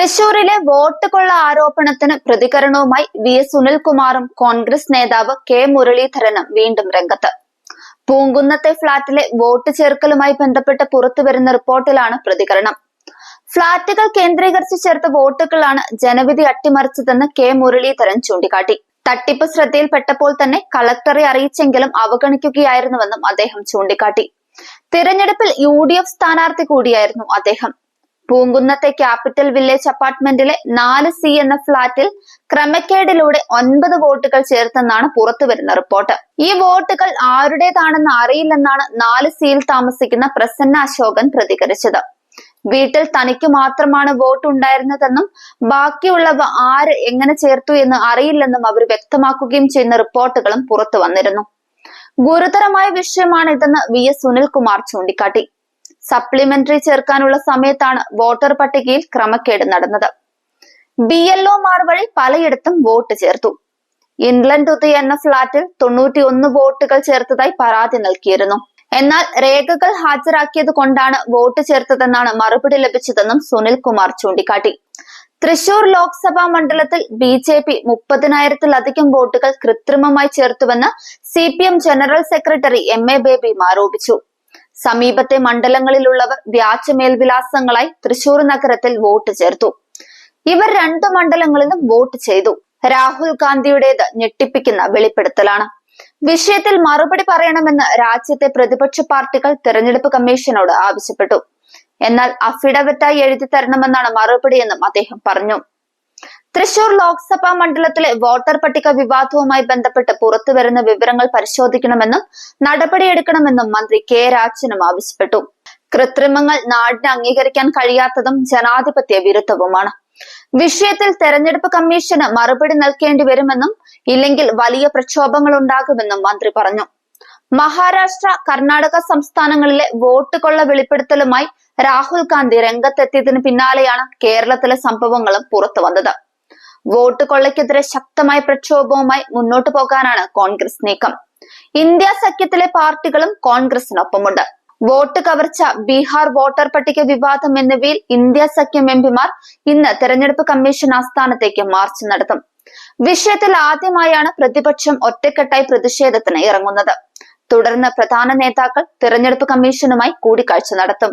തൃശൂരിലെ വോട്ട് കൊള്ള ആരോപണത്തിന് പ്രതികരണവുമായി വി എസ് സുനിൽകുമാറും കോൺഗ്രസ് നേതാവ് കെ മുരളീധരനും വീണ്ടും രംഗത്ത്. പൂങ്കുന്നത്തെ ഫ്ളാറ്റിലെ വോട്ട് ചേർക്കലുമായി ബന്ധപ്പെട്ട് പുറത്തുവരുന്ന റിപ്പോർട്ടിലാണ് പ്രതികരണം. ഫ്ളാറ്റുകൾ കേന്ദ്രീകരിച്ച് ചേർത്ത വോട്ടുകളാണ് ജനവിധി അട്ടിമറിച്ചതെന്ന് കെ മുരളീധരൻ ചൂണ്ടിക്കാട്ടി. തട്ടിപ്പ് ശ്രദ്ധയിൽപ്പെട്ടപ്പോൾ തന്നെ കളക്ടറെ അറിയിച്ചെങ്കിലും അവഗണിക്കുകയായിരുന്നുവെന്നും അദ്ദേഹം ചൂണ്ടിക്കാട്ടി. തിരഞ്ഞെടുപ്പിൽ യു ഡി എഫ് സ്ഥാനാർത്ഥി കൂടിയായിരുന്നു അദ്ദേഹം. പൂങ്കുന്നത്തെ ക്യാപിറ്റൽ വില്ലേജ് അപ്പാർട്ട്മെന്റിലെ നാല് സി എന്ന ഫ്ളാറ്റിൽ ക്രമക്കേടിലൂടെ ഒൻപത് വോട്ടുകൾ ചേർത്തെന്നാണ് പുറത്തുവരുന്ന റിപ്പോർട്ട്. ഈ വോട്ടുകൾ ആരുടേതാണെന്ന് അറിയില്ലെന്നാണ് നാല് സിയിൽ താമസിക്കുന്ന പ്രസന്ന അശോകൻ പ്രതികരിച്ചത്. വീട്ടിൽ തനിക്ക് മാത്രമാണ് വോട്ട് ഉണ്ടായിരുന്നതെന്നും ബാക്കിയുള്ളവ ആര് എങ്ങനെ ചേർത്തു എന്ന് അറിയില്ലെന്നും അവർ വ്യക്തമാക്കുകയും ചെയ്യുന്ന റിപ്പോർട്ടുകളും പുറത്തു വന്നിരുന്നു ഗുരുതരമായ വിഷയമാണ് ഇതെന്ന് വി എസ് സുനിൽകുമാർ ചൂണ്ടിക്കാട്ടി. സപ്ലിമെന്ററി ചേർക്കാനുള്ള സമയത്താണ് വോട്ടർ പട്ടികയിൽ ക്രമക്കേട് നടന്നത്. ബി എൽ ഒമാർ വഴി പലയിടത്തും വോട്ട് ചേർത്തു. ഇംഗ്ലണ്ട് ഉദയ എന്ന ഫ്ളാറ്റിൽ തൊണ്ണൂറ്റി ഒന്ന് വോട്ടുകൾ ചേർത്തതായി പരാതി നൽകിയിരുന്നു. എന്നാൽ രേഖകൾ ഹാജരാക്കിയത് കൊണ്ടാണ് വോട്ട് ചേർത്തതെന്നാണ് മറുപടി ലഭിച്ചതെന്നും സുനിൽ കുമാർ ചൂണ്ടിക്കാട്ടി. തൃശൂർ ലോക്സഭാ മണ്ഡലത്തിൽ ബി ജെ പി മുപ്പതിനായിരത്തിലധികം വോട്ടുകൾ കൃത്രിമമായി ചേർത്തുവെന്ന് C general secretary M A ബേബിയും ആരോപിച്ചു സമീപത്തെ മണ്ഡലങ്ങളിലുള്ളവർ വ്യാജ മേൽവിലാസങ്ങളായി തൃശൂർ നഗരത്തിൽ വോട്ട് ചേർത്തു. ഇവർ രണ്ടു മണ്ഡലങ്ങളിലും വോട്ട് ചെയ്തു. രാഹുൽ ഗാന്ധിയുടേത് ഞെട്ടിപ്പിക്കുന്ന വെളിപ്പെടുത്തലാണ്. വിഷയത്തിൽ മറുപടി പറയണമെന്ന് രാജ്യത്തെ പ്രതിപക്ഷ പാർട്ടികൾ തെരഞ്ഞെടുപ്പ് കമ്മീഷനോട് ആവശ്യപ്പെട്ടു. എന്നാൽ അഫിഡവിറ്റായി എഴുതി തരണമെന്നാണ് മറുപടിയെന്നും അദ്ദേഹം പറഞ്ഞു. തൃശൂർ ലോക്സഭാ മണ്ഡലത്തിലെ വോട്ടർ പട്ടിക വിവാദവുമായി ബന്ധപ്പെട്ട് പുറത്തുവരുന്ന വിവരങ്ങൾ പരിശോധിക്കണമെന്നും നടപടിയെടുക്കണമെന്നും മന്ത്രി കെ രാജനും ആവശ്യപ്പെട്ടു. കൃത്രിമങ്ങൾ നാടിന് അംഗീകരിക്കാൻ കഴിയാത്തതും ജനാധിപത്യ വിരുദ്ധവുമാണ്. വിഷയത്തിൽ തെരഞ്ഞെടുപ്പ് കമ്മീഷന് മറുപടി നൽകേണ്ടി വരുമെന്നും ഇല്ലെങ്കിൽ വലിയ പ്രക്ഷോഭങ്ങൾ ഉണ്ടാകുമെന്നും മന്ത്രി പറഞ്ഞു. മഹാരാഷ്ട്ര കർണാടക സംസ്ഥാനങ്ങളിലെ വോട്ട് കൊള്ള വെളിപ്പെടുത്തലുമായി രാഹുൽ ഗാന്ധി രംഗത്തെത്തിയതിന് പിന്നാലെയാണ് കേരളത്തിലെ സംഭവങ്ങളും പുറത്തു വന്നത് വോട്ട് കൊള്ളയ്ക്കെതിരെ ശക്തമായ പ്രക്ഷോഭവുമായി മുന്നോട്ടു പോകാനാണ് കോൺഗ്രസ് നീക്കം. ഇന്ത്യ സഖ്യത്തിലെ പാർട്ടികളും കോൺഗ്രസിനൊപ്പമുണ്ട്. വോട്ട് കവർച്ച ബീഹാർ വോട്ടർ പട്ടിക വിവാദം എന്നിവയിൽ ഇന്ത്യ സഖ്യം എംപിമാർ ഇന്ന് തെരഞ്ഞെടുപ്പ് കമ്മീഷൻ ആസ്ഥാനത്തേക്ക് മാർച്ച് നടത്തും. വിഷയത്തിൽ ആദ്യമായാണ് പ്രതിപക്ഷം ഒറ്റക്കെട്ടായി പ്രതിഷേധത്തിന് ഇറങ്ങുന്നത്. തുടർന്ന് പ്രധാന നേതാക്കൾ തിരഞ്ഞെടുപ്പ് കമ്മീഷനുമായി കൂടിക്കാഴ്ച നടത്തും.